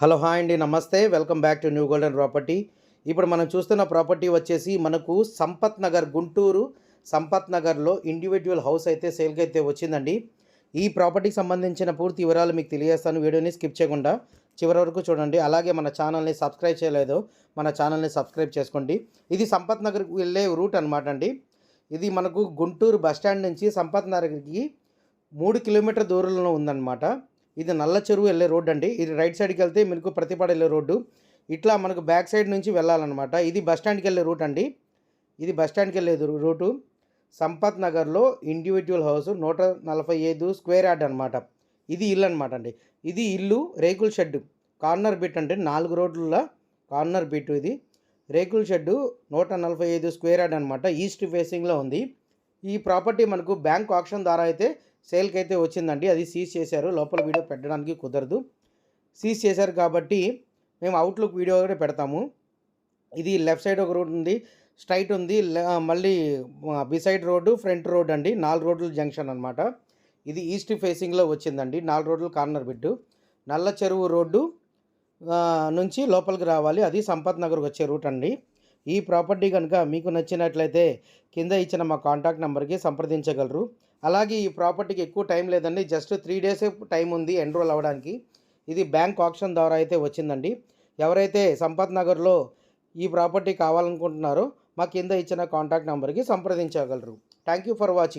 Hello hi అండి నమస్తే. Welcome back to new golden property. ఇప్పుడు మనం చూస్తున్న ప్రాపర్టీ వచ్చేసి మనకు సంపత్ నగర్ గుంటూరు సంపత్ నగర్లో ఇండివిజువల్ హౌస్ అయితే సేల్కి అయితే వచ్చిందండి. ఈ ప్రాపర్టీకి సంబంధించిన పూర్తి వివరాలు మీకు తెలియజేస్తాను. వీడియోని స్కిప్ చేయకుండా చివరి వరకు చూడండి. అలాగే మన ఛానల్ని సబ్స్క్రైబ్ చేయలేదో మన ఛానల్ని సబ్స్క్రైబ్ చేసుకోండి. ఇది సంపత్ నగర్కి వెళ్ళే రూట్ అనమాట అండి. ఇది మనకు గుంటూరు బస్ స్టాండ్ నుంచి సంపత్ నగర్కి మూడు కిలోమీటర్ దూరంలో ఉందన్నమాట. ఇది నల్ల చెరువు వెళ్ళే రోడ్డు అండి. ఇది రైట్ సైడ్కి వెళ్తే మీకు ప్రతిపాడు వెళ్ళే రోడ్డు. ఇట్లా మనకు బ్యాక్ సైడ్ నుంచి వెళ్ళాలన్నమాట. ఇది బస్ స్టాండ్కి వెళ్ళే రూట్ అండి. ఇది బస్ స్టాండ్కి వెళ్ళే రూ- రూటు సంపత్ నగర్లో ఇండివిజువల్ హౌస్ నూట నలభై ఐదు స్క్వేర్ యార్డ్ అనమాట ఇది ఇల్లు అనమాట అండి. ఇది ఇల్లు రేకుల షెడ్ కార్నర్ బిట్ అంటే నాలుగు రోడ్ల కార్నర్ బిట్ ఇది. రేకుల షెడ్డు నూట నలభై ఐదు స్క్వేర్ యార్డ్ అనమాట ఈస్ట్ ఫేసింగ్లో ఉంది. ఈ ప్రాపర్టీ మనకు బ్యాంక్ ఆప్షన్ ద్వారా అయితే సేల్కి అయితే వచ్చిందండి. అది సీజ్ చేశారు. లోపల వీడియో పెట్టడానికి కుదరదు. సీజ్ చేశారు కాబట్టి మేము అవుట్లుక్ వీడియో కూడా పెడతాము. ఇది లెఫ్ట్ సైడ్ ఒక రోడ్ ఉంది. స్ట్రైట్ ఉంది. మళ్ళీ బిసైడ్ రోడ్డు ఫ్రంట్ రోడ్ అండి. నాలుగు రోడ్ల జంక్షన్ అనమాట ఇది ఈస్ట్ ఫేసింగ్లో వచ్చిందండి. నాలుగు రోడ్లు కార్నర్ బిడ్డు నల్ల చెరువు రోడ్డు నుంచి లోపలికి రావాలి. అది సంపత్ నగర్కి వచ్చే రూట్ అండి. ఈ ప్రాపర్టీ కనుక మీకు నచ్చినట్లయితే కింద ఇచ్చిన మా కాంటాక్ట్ నెంబర్కి సంప్రదించగలరు. అలాగే ఈ ప్రాపర్టీకి ఎక్కువ టైం లేదండి. జస్ట్ త్రీ డేస్ టైం ఉంది ఎన్రోల్ అవ్వడానికి. ఇది బ్యాంక్ ఆప్షన్ ద్వారా అయితే వచ్చిందండి. ఎవరైతే సంపత్ నగర్లో ఈ ప్రాపర్టీ కావాలనుకుంటున్నారో మా కింద ఇచ్చిన కాంటాక్ట్ నెంబర్కి సంప్రదించగలరు. Thank you for watching.